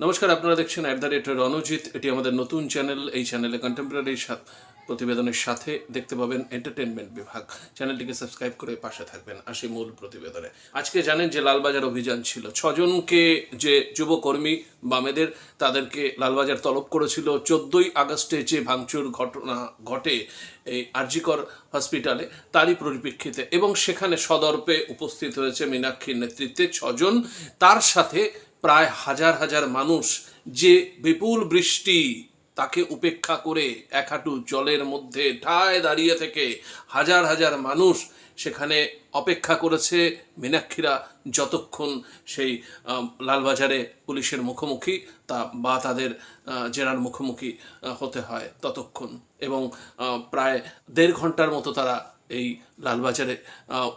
নমস্কার, আপনারা দেখছেন অ্যাট দ্য রেট রণজিৎ। এটি আমাদের নতুন চ্যানেল এই চ্যানেলে কন্টেম্পোরারি প্রতিবেদনের সাথে দেখতে পাবেন এন্টারটেনমেন্ট বিভাগ। চ্যানেলটিকে সাবস্ক্রাইব করে পাশে থাকবেন আসি মূল প্রতিবেদনে। আজকে জানেন যে লালবাজার অভিযান ছিল। ছজনকে যে যুবকর্মী বামেদের, তাদেরকে লালবাজার তলব করেছিল। চোদ্দোই আগস্টে যে ভাঙচুর ঘটনা ঘটে এই আরজিকর হসপিটালে তারই পরিপ্রেক্ষিতে। এবং সেখানে সদর্পে উপস্থিত হয়েছে মীনাক্ষীর নেতৃত্বে ছজন। তার সাথে প্রায় হাজার হাজার মানুষ যে বিপুল বৃষ্টি তাকে উপেক্ষা করে এক হাঁটু জলের মধ্যে ঠায় দাঁড়িয়ে থেকে হাজার হাজার মানুষ সেখানে অপেক্ষা করেছে মীনাক্ষীরা যতক্ষণ সেই লালবাজারে পুলিশের মুখোমুখি তা বা তাদের জেরার মুখোমুখি হতে হয় ততক্ষণ। এবং প্রায় দেড় ঘণ্টার মতো তারা এই লালবাজারে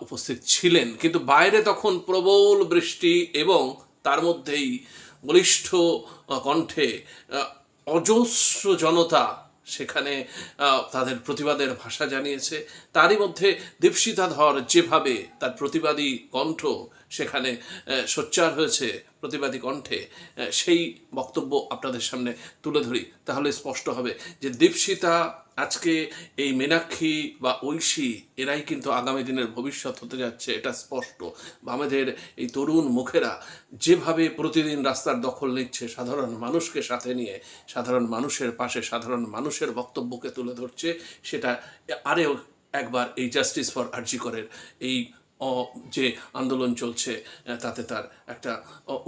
উপস্থিত ছিলেন। কিন্তু বাইরে তখন প্রবল বৃষ্টি এবং তার মধ্যেই বলিষ্ঠ কণ্ঠে অজস্র জনতা সেখানে তাদের প্রতিবাদের ভাষা জানিয়েছে। তারই মধ্যে দীপশিতা ধর যেভাবে তার প্রতিবাদী কণ্ঠ সেখানে সোচ্চার হয়েছে প্রতিবাদী কণ্ঠে সেই বক্তব্য আপনাদের সামনে তুলে ধরি। তাহলে স্পষ্ট হবে যে দীপশিতা আজকে এই মীনাক্ষী বা ঐশী, এরাই কিন্তু আগামী দিনের ভবিষ্যৎ হতে যাচ্ছে, এটা স্পষ্ট। আমাদের এই তরুণ মুখেরা যেভাবে প্রতিদিন রাস্তার দখল নিচ্ছে, সাধারণ মানুষকে সাথে নিয়ে, সাধারণ মানুষের পাশে, সাধারণ মানুষের বক্তব্যকে তুলে ধরছে, সেটা আরেও একবার এই জাস্টিস ফর আরজিকরের এই যে আন্দোলন চলছে, তাতে তার একটা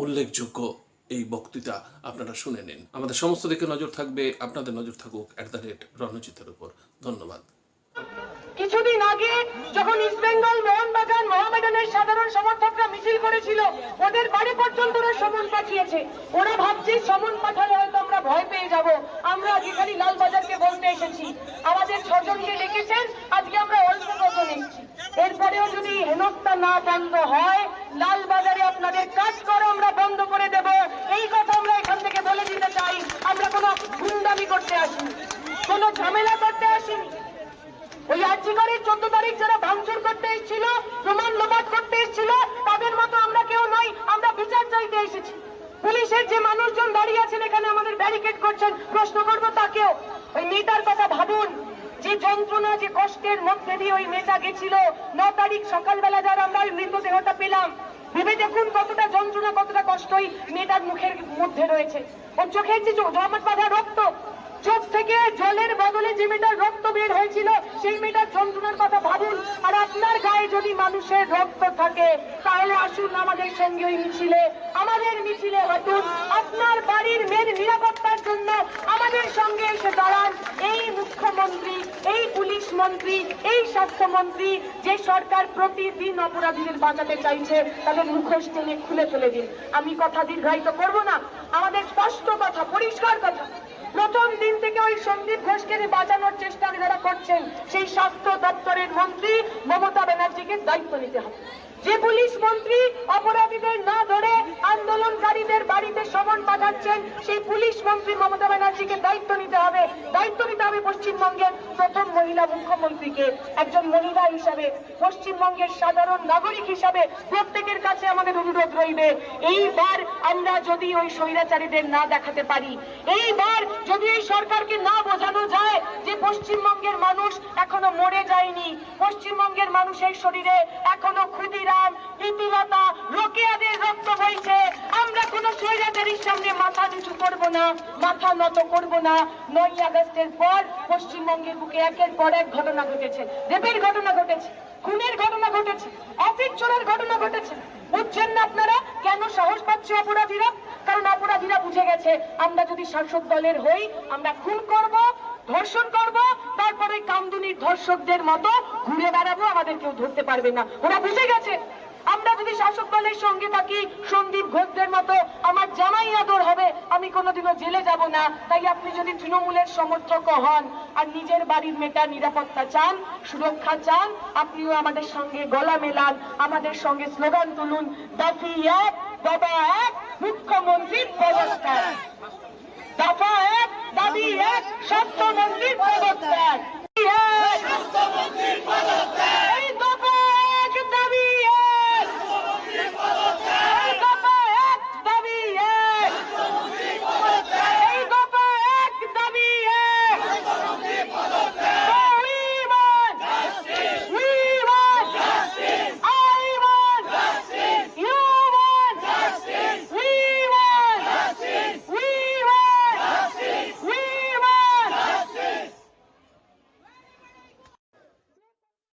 উল্লেখযোগ্য এই বক্তৃতা আপনারা শুনে নিন। আমাদের সমস্ত দিকে নজর থাকবে, আপনাদের নজর থাকুক অ্যাট দ্য রেট রণজিতের উপর। ধন্যবাদ। কিছুদিন আগে যখন ইস্ট বেঙ্গল মোহনবাগান মোহামেডানের সাধারণ সমর্থকরা মিছিল করেছিল, ওদের বাড়ি পর্যন্ত ওরা সমন পাঠিয়েছে। ওরা ভাবছে সমন পাঠালে হয়তো আমরা ভয় পেয়ে যাব। আমরা আজকে খালি লালবাজারকে বলতে এসেছি। আমাদের ছজনকে ডেকেছেন, আজকে আমরা অল্প কজন এসেছি এরপরেও যদি হেনস্থা না বন্ধ হয় লালবাজারে আপনাদের কাজ করো আমরা বন্ধ করে দেব এই কথা আমরা এখান থেকে বলে দিতে চাই আমরা কোনো গুন্ডামি করতে আসিনি কোনো ঝামেলা করতে আসিনি আর্জিকারের চোদ্দ তারিখ যারা ভাঙচুর করতে এসেছিল, প্রমাণ লোপাট করতে এসেছিল, তাদের মতো আমরা কেউ নই, আমরা বিচার চাইতে এসেছি। পুলিশের যে মানুষজন দাঁড়িয়ে আছেন এখানে আমাদের ব্যারিকেড করছেন, প্রশ্ন করব তাকেও। ওই মেয়েটার কথা ভাবুন, যে যন্ত্রণা, যে কষ্টের মধ্যে দিয়ে ওই মেয়েটা গেছিল, ন তারিখ সকালবেলা যারা আমরা ওই মৃতদেহটা পেলাম। ভেবে দেখুন কতটা যন্ত্রণা, কতটা কষ্ট ওই মেয়েটার মুখের মধ্যে রয়েছে। ওর চোখের যে জমাট বাঁধা রক্ত চোখ থেকে জলের বদলে যে মেয়েটার রক্ত বের হয়েছিল, সেই মেয়েটার যন্ত্রণার কথা ভাবুন। আর আপনার গায়ে যদি মানুষের রক্ত থাকে, তাহলে আসুন আমাদের সঙ্গে ওই মিছিলে। আমাদের মিছিলে হাঁটুন আপনার বাড়ির মেয়ের নিরাপত্তার জন্য আমাদের সঙ্গে এসে দাঁড়ান। এই মুখ্যমন্ত্রী, এই পুলিশ মন্ত্রী, এই স্বাস্থ্যমন্ত্রী, যে সরকার প্রতিদিন অপরাধীদের বাঁচাতে চাইছে, তাদের মুখোশ টেনে খুলে ফেলে দিন। আমি কথা দীর্ঘায়িত করব না। আমাদের স্পষ্ট কথা, পরিষ্কার কথা। প্রথম দিন থেকে ওই সন্দীপ ঘোষকে বাঁচানোর চেষ্টা যারা করছেন, সেই স্বাস্থ্য দপ্তরের মন্ত্রী মমতা ব্যানার্জিকে দায়িত্ব নিতে হবে। যে পুলিশ মন্ত্রী অপরাধীদের না ধরে আন্দোলনকারীদের বাড়িতে সমন পাঠাচ্ছেন, সেই পুলিশ মন্ত্রী মমতা ব্যানার্জিকে দায়িত্ব নিতে হবে। দায়িত্ব নিতে হবে পশ্চিমবঙ্গের প্রথম মহিলা মুখ্যমন্ত্রীকে, একজন মহিলা হিসাবে, পশ্চিমবঙ্গের সাধারণ নাগরিক হিসাবে প্রত্যেকের কাছে আমাদের অনুরোধ রইবে, এইবার আমরা যদি ওই স্বৈরাচারীদের না দেখাতে পারি, এইবার যদি এই সরকারকে না বোঝানো যায় যে পশ্চিমবঙ্গের মানুষ এখনও মরে যায়নি, পশ্চিমবঙ্গের মানুষের শরীরে এখনও ক্ষুদিরাম প্রীতিলতা রোকেয়াদের রক্ত বইছে, আমরা কোনো স্বৈরাচারীর সামনে মাথা নিচু করব না, মাথা নত করব না। নয় আগস্টের পর পশ্চিমবঙ্গের বুকে একের পর এক ঘটনা ঘটেছে রেপের ঘটনা ঘটেছে, খুনের ঘটনা ঘটেছে, অফিস চোরের ঘটনা ঘটেছে। বুঝছেন না আপনারা কেন সাহস পাচ্ছে অপরাধীরা? কারণ অপরাধীরা বুঝে গেছে, আমরা যদি শাসক দলের হই, আমরা খুন করব, ধর্ষণ করব, তারপরে কামদুনির ধর্ষকদের মতো ঘুরে বেড়াবো, আমাদের কেউ ধরতে পারবে না। ওরা বুঝে গেছে। আমরা যদি শাসক দলের সঙ্গে থাকি, সন্দীপ ঘোষদের মতো আমার জামাই আদর হবে, আমি কোনোদিনও জেলে যাব না। তাই আপনি যদি তৃণমূলের সমর্থক হন আর নিজের বাড়ির মেয়েটার নিরাপত্তা চান, সুরক্ষা চান, আপনিও আমাদের সঙ্গে গলা মেলান, আমাদের সঙ্গে স্লোগান তুলুন, দাফি এক বাবা এক মুখ্যমন্ত্রীর প্রবস্থান দাফা এক, দাবি এক স্বাস্থ্যমন্ত্রীর স্বাস্থ্যমন্ত্রীর প্রবস্থান